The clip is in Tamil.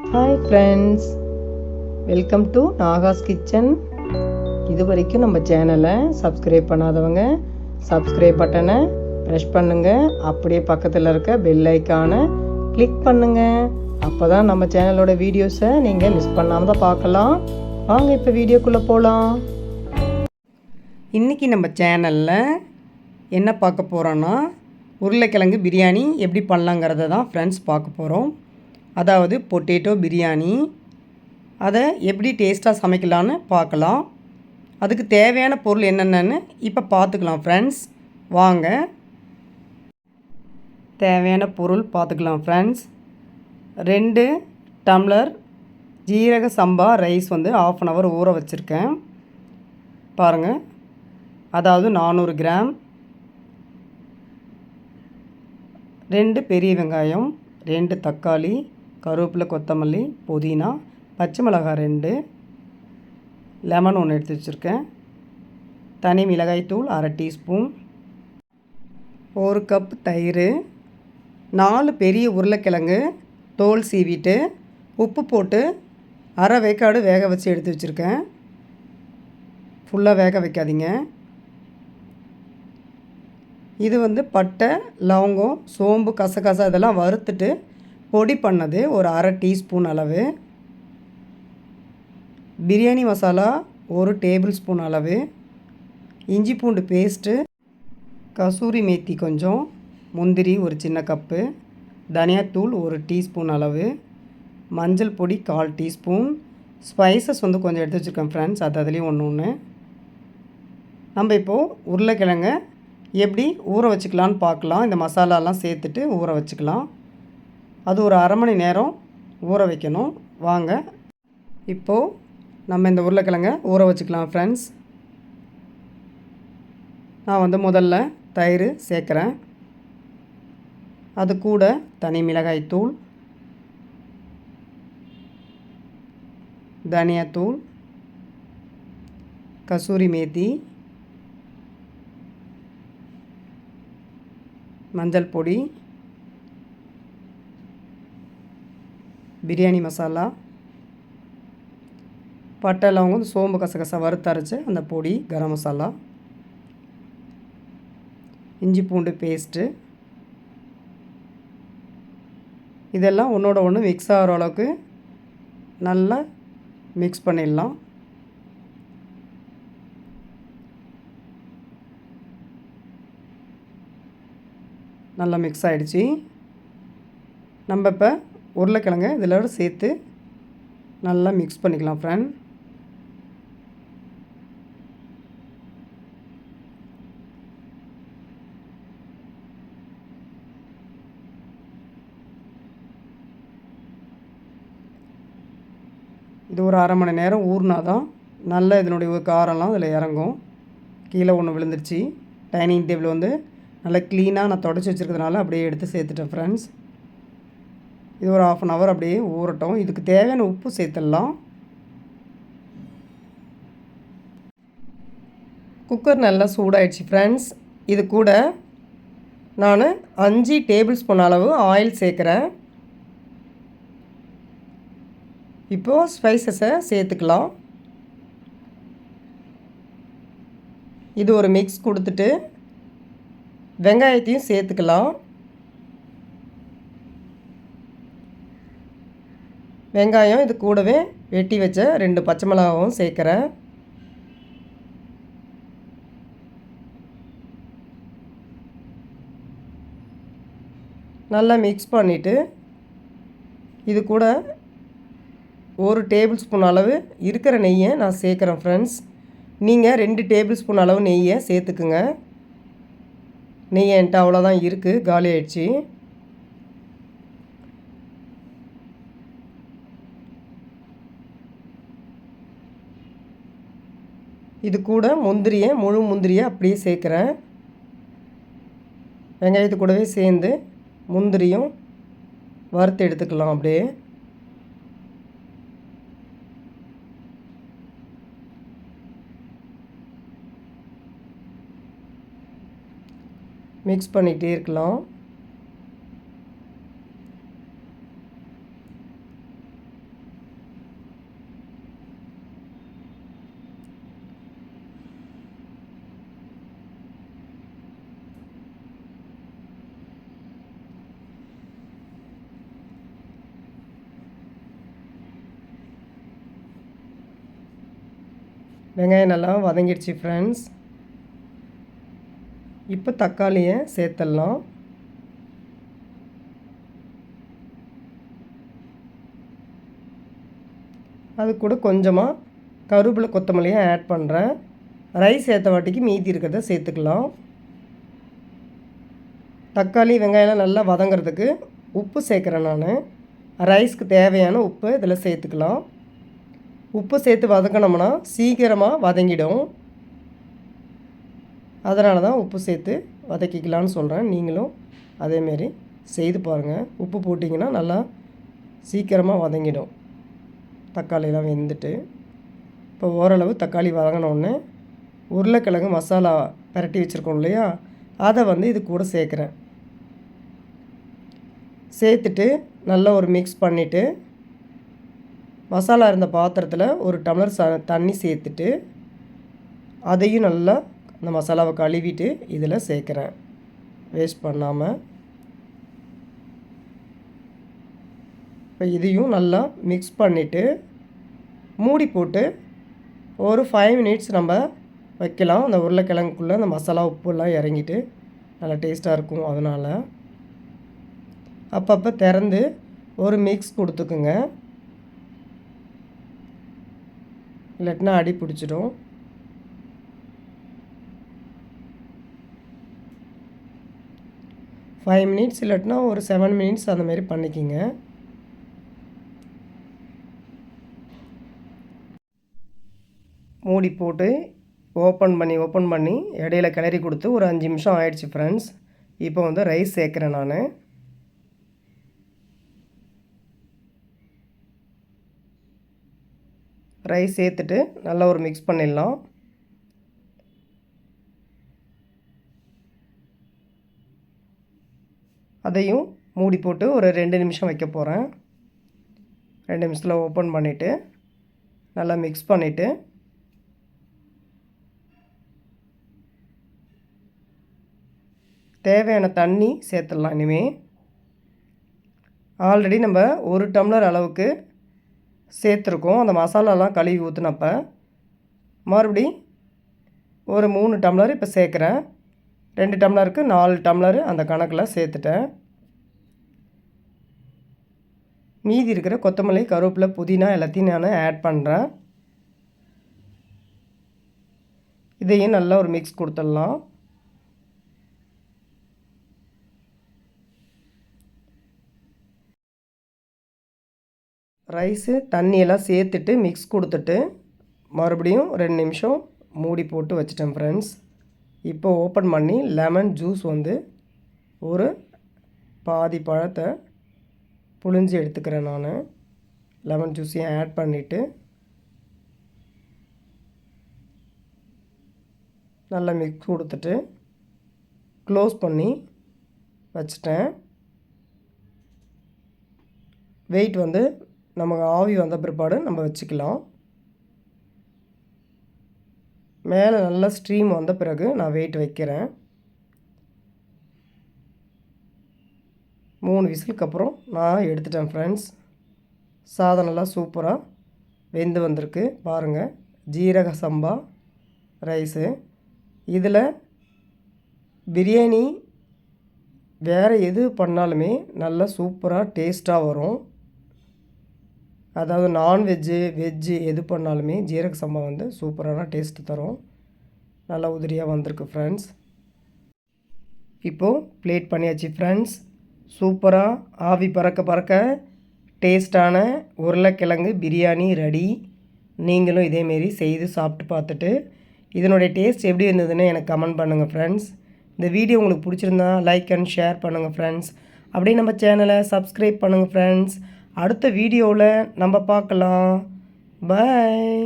Hi friends welcome to Naga's kitchen இது வரைக்கும் நம்ம சேனலை சப்ஸ்கிரைப் பண்ணாதவங்க சப்ஸ்கிரைப் பட்டனை ப்ரெஷ் பண்ணுங்கள் அப்படியே பக்கத்தில் இருக்க பெல் ஐக்கானை கிளிக் பண்ணுங்கள் அப்போ தான் நம்ம சேனலோட வீடியோஸை நீங்கள் மிஸ் பண்ணாமல் தான் பார்க்கலாம். வாங்க இப்போ வீடியோக்குள்ளே போகலாம் இன்றைக்கி நம்ம சேனலில் என்ன பார்க்க போகிறோன்னா உருளைக்கிழங்கு பிரியாணி எப்படி பண்ணலாங்கிறத தான் ஃப்ரெண்ட்ஸ் பார்க்க போகிறோம் அதாவது பொட்டேட்டோ பிரியாணி. அதை எப்படி டேஸ்ட்டாக சமைக்கலான்னு பார்க்கலாம். அதுக்கு தேவையான பொருள் என்னென்னு இப்போ பார்த்துக்கலாம் ஃப்ரெண்ட்ஸ் வாங்க. தேவையான பொருள் பார்த்துக்கலாம் ஃப்ரெண்ட்ஸ் ரெண்டு டம்ளர் ஜீரக சம்பா ரைஸ் வந்து ஆஃப் அன் ஹவர் ஊற வச்சுருக்கேன். பாருங்கள் அதாவது நானூறு கிராம். ரெண்டு பெரிய வெங்காயம் ரெண்டு தக்காளி கருவேப்பிலை கொத்தமல்லி புதினா பச்சை மிளகாய் ரெண்டு லெமன் ஒன்று எடுத்து வச்சுருக்கேன். தனி மிளகாய்த்தூள் அரை டீஸ்பூன். ஒரு கப் தயிர். நாலு பெரிய உருளைக்கிழங்கு தோல் சீவிட்டு உப்பு போட்டு அரை வேக்காடு வேக வச்சு எடுத்து வச்சுருக்கேன். ஃபுல்லாக வேக வைக்காதீங்க. இது வந்து பட்டை லவங்கம் சோம்பு கசகசா இதெல்லாம் வறுத்துட்டு பொடி பண்ணது ஒரு அரை டீஸ்பூன் அளவு. பிரியாணி மசாலா ஒரு டேபிள் ஸ்பூன் அளவு. இஞ்சி பூண்டு பேஸ்ட்டு கசூரி மேத்தி கொஞ்சம் முந்திரி ஒரு சின்ன கப்பு தனியாத்தூள் ஒரு டீஸ்பூன் அளவு மஞ்சள் பொடி கால் டீஸ்பூன். ஸ்பைசஸ் வந்து கொஞ்சம் எடுத்து வச்சுருக்கேன் ஃப்ரெண்ட்ஸ் அது அதுலேயும் ஒன்று ஒன்று நம்ம இப்போது உருளைக்கிழங்க எப்படி ஊற வச்சுக்கலான்னு பார்க்கலாம். இந்த மசாலாலாம் சேர்த்துட்டு ஊற வச்சுக்கலாம். அது ஒரு அரை மணி நேரம் ஊற வைக்கணும். வாங்க. இப்போது நம்ம இந்த உருளைக்கிழங்க ஊற வச்சுக்கலாம் ஃப்ரெண்ட்ஸ் நான் வந்து முதல்ல தயிர் சேர்க்குறேன். அது கூட தனி மிளகாய் தூள் தனியாத்தூள் கசூரி மேத்தி மஞ்சள் பொடி பிரியாணி மசாலா பட்டை லவங்கம் சோம்பு கசகசா வறுத்தரைச்சி அந்த பொடி கரம் மசாலா இஞ்சி பூண்டு பேஸ்ட்டு. இதெல்லாம் ஒன்றோட ஒன்று மிக்ஸ் ஆகிற அளவுக்கு நல்லா மிக்ஸ் பண்ணிடலாம். நல்லா மிக்ஸ் ஆகிடுச்சி நம்ம இப்போ உருளைக்கிழங்க இதில் சேர்த்து நல்லா மிக்ஸ் பண்ணிக்கலாம் ஃப்ரெண்ட் இது ஒரு அரை மணி நேரம் ஊறினா தான் நல்ல இதனுடைய காரம்லாம் அதில் இறங்கும். கீழே ஒன்று விழுந்துருச்சு. டைனிங் டேபிள் வந்து நல்லா க்ளீனாக நான் தொடச்சி வச்சுருக்கிறதுனால அப்படியே எடுத்து சேர்த்துட்டேன் ஃப்ரெண்ட்ஸ் இது ஒரு ஆஃப் அன் ஹவர் அப்படியே ஊறட்டும். இதுக்கு தேவையான உப்பு சேர்த்துடலாம். குக்கர் நல்லா சூடாயிடுச்சு ஃப்ரெண்ட்ஸ் இது கூட நான் அஞ்சு டேபிள் ஸ்பூன் அளவு ஆயில் சேர்க்குறேன். இப்போது ஸ்பைசஸை சேர்த்துக்கலாம். இது ஒரு மிக்ஸ் கொடுத்துட்டு வெங்காயத்தையும் சேர்த்துக்கலாம். வெங்காயம் இது கூடவே வெட்டி வச்ச ரெண்டு பச்சை மிளகாவும் சேர்க்குறேன். நல்லா மிக்ஸ் பண்ணிவிட்டு இது கூட ஒரு டேபிள் ஸ்பூன் அளவு இருக்கிற நெய்யை நான் சேர்க்குறேன் ஃப்ரெண்ட்ஸ் நீங்கள் ரெண்டு டேபிள் ஸ்பூன் அளவு நெய்யை சேர்த்துக்குங்க. நெய் என்கிட்ட அவ்வளோதான் இருக்குது காலி ஆயிடுச்சு. இது கூட முந்திரியை முழு முந்திரியை அப்படியே சேர்க்குறேன். வெங்காயத்து கூடவே சேர்ந்து முந்திரியும் வறுத்து எடுத்துக்கலாம் அப்படியே. மிக்ஸ் பண்ணிகிட்டே இருக்கலாம். வெங்காயம் நல்லா வதங்கிடுச்சு ஃப்ரெண்ட்ஸ் இப்போ தக்காளியை சேர்த்துடலாம். அது கூட கொஞ்சமாக கருவேப்பிலை கொத்தமல்லியும் ஆட் பண்ணுறேன் ரைஸ் ஏற்ற வாட்டிக்கு மீதி இருக்கிறத சேர்த்துக்கலாம். தக்காளி வெங்காயம்லாம் நல்லா வதங்கிறதுக்கு உப்பு சேர்க்குறேன் நான். ரைஸ்க்கு தேவையான உப்பு இதில் சேர்த்துக்கலாம். உப்பு சேர்த்து வதங்கினோம்னா சீக்கிரமாக வதங்கிடும். அதனால தான் உப்பு சேர்த்து வதக்கிக்கலான்னு சொல்கிறேன் நீங்களும் அதேமாரி செய்து பாருங்கள் உப்பு போட்டிங்கன்னா நல்லா சீக்கிரமாக வதங்கிடும். தக்காளியெலாம் வெந்துட்டு. இப்போ ஓரளவு தக்காளி வதங்கினோடனே உருளைக்கிழங்கு மசாலா பரட்டி வச்சுருக்கோம் இல்லையா? அதை வந்து இது கூட சேர்க்குறேன். சேர்த்துட்டு நல்லா ஒரு மிக்ஸ் பண்ணிவிட்டு மசாலா இருந்த பாத்திரத்தில் ஒரு டம்ளர் ச தண்ணி சேர்த்துட்டு அதையும் நல்லா அந்த மசாலாவை கழுவிட்டு இதில் சேர்க்குறேன். வேஸ்ட் பண்ணாமல் இப்போ இதையும் நல்லா மிக்ஸ் பண்ணிவிட்டு மூடி போட்டு ஒரு ஃபைவ் மினிட்ஸ் நம்ம வைக்கலாம். அந்த உருளைக்கிழங்குக்குள்ளே அந்த மசாலா உப்புலாம் இறங்கிட்டு நல்லா டேஸ்ட்டாக இருக்கும் அதனால். அப்பப்போ திறந்து ஒரு மிக்ஸ் கொடுத்துக்குங்க. இல்லாட்டினா அடி பிடிச்சிடும். ஃபைவ் மினிட்ஸ் இல்லாட்டினா ஒரு செவன் மினிட்ஸ் அந்த மாதிரி பண்ணிக்கிங்க. மூடி போட்டு ஓப்பன் பண்ணி ஓப்பன் பண்ணி இடையில கிளறி கொடுத்து ஒரு அஞ்சு நிமிஷம் ஆயிடுச்சு ஃப்ரெண்ட்ஸ் இப்போ வந்து ரைஸ் சேர்க்குறேன் நான். ரைஸ் சேர்த்துட்டு நல்லா ஒரு மிக்ஸ் பண்ணிடலாம். அதையும் மூடி போட்டு ஒரு ரெண்டு நிமிஷம் வைக்க போகிறேன் ரெண்டு நிமிஷத்தில் ஓப்பன் பண்ணிவிட்டு நல்லா மிக்ஸ் பண்ணிவிட்டு தேவையான தண்ணி சேர்த்துடலாம் இனிமேல் ஆல்ரெடி நம்ம ஒரு டம்ளர் அளவுக்கு சேர்த்துருக்கோம். அந்த மசாலாலாம் கழுவி ஊற்றினப்ப மறுபடி ஒரு மூணு டம்ளர் இப்போ சேர்க்குறேன். ரெண்டு டம்ளருக்கு நாலு டம்ளர் அந்த கணக்கில் சேர்த்துட்டேன். மீதி இருக்கிற கொத்தமல்லி கருவேப்பிலை புதினா எல்லாத்தையும் நான் ஆட் பண்ணுறேன் இதையும் நல்லா ஒரு மிக்ஸ் கொடுத்துடலாம். ரைஸு தண்ணியெல்லாம் சேர்த்துட்டு மிக்ஸ் கொடுத்துட்டு மறுபடியும் ரெண்டு நிமிஷம் மூடி போட்டு வச்சிட்டேன் ஃப்ரெண்ட்ஸ் இப்போ ஓப்பன் பண்ணி லெமன் ஜூஸ் வந்து ஒரு பாதி பழத்தை புழிஞ்சு எடுத்துக்கிறேன் நான். லெமன் ஜூஸையும் ஆட் பண்ணிவிட்டு நல்லா மிக்ஸ் கொடுத்துட்டு க்ளோஸ் பண்ணி வச்சிட்டேன். வெயிட் வந்து நமக்கு ஆவி வந்த பிற்பாடு நம்ம வச்சுக்கலாம். மேலே நல்லா ஸ்ட்ரீம் வந்த பிறகு நான் வெயிட் வைக்கிறேன். மூணு விசிலுக்கு அப்புறம் நான் எடுத்துட்டேன் ஃப்ரெண்ட்ஸ் சாதம் நல்லா சூப்பராக வெந்து வந்திருக்கு. பாருங்கள் ஜீரக சம்பா ரைஸு இதில் பிரியாணி வேறு எது பண்ணாலுமே நல்லா சூப்பராக டேஸ்ட்டாக வரும். அதாவது நான்வெஜ்ஜு வெஜ்ஜு எது பண்ணாலுமே ஜீரக சம்பா வந்து சூப்பரான டேஸ்ட்டு தரும். நல்லா உதிரியாக வந்திருக்கு ஃப்ரெண்ட்ஸ் இப்போது ப்ளேட் பண்ணியாச்சு ஃப்ரெண்ட்ஸ் சூப்பராக ஆவி பறக்க பறக்க டேஸ்டான உருளைக்கிழங்கு பிரியாணி ரெடி நீங்களும் இதேமாரி செய்து சாப்பிட்டு பார்த்துட்டு இதனுடைய டேஸ்ட் எப்படி இருந்ததுன்னு எனக்கு கமெண்ட் பண்ணுங்கள் ஃப்ரெண்ட்ஸ் இந்த வீடியோ உங்களுக்கு பிடிச்சிருந்தா லைக் அண்ட் ஷேர் பண்ணுங்கள் ஃப்ரெண்ட்ஸ் அப்படியே நம்ம சேனலை சப்ஸ்கிரைப் பண்ணுங்கள் ஃப்ரெண்ட்ஸ் அடுத்த வீடியோவில் நம்ம பார்க்கலாம். பாய்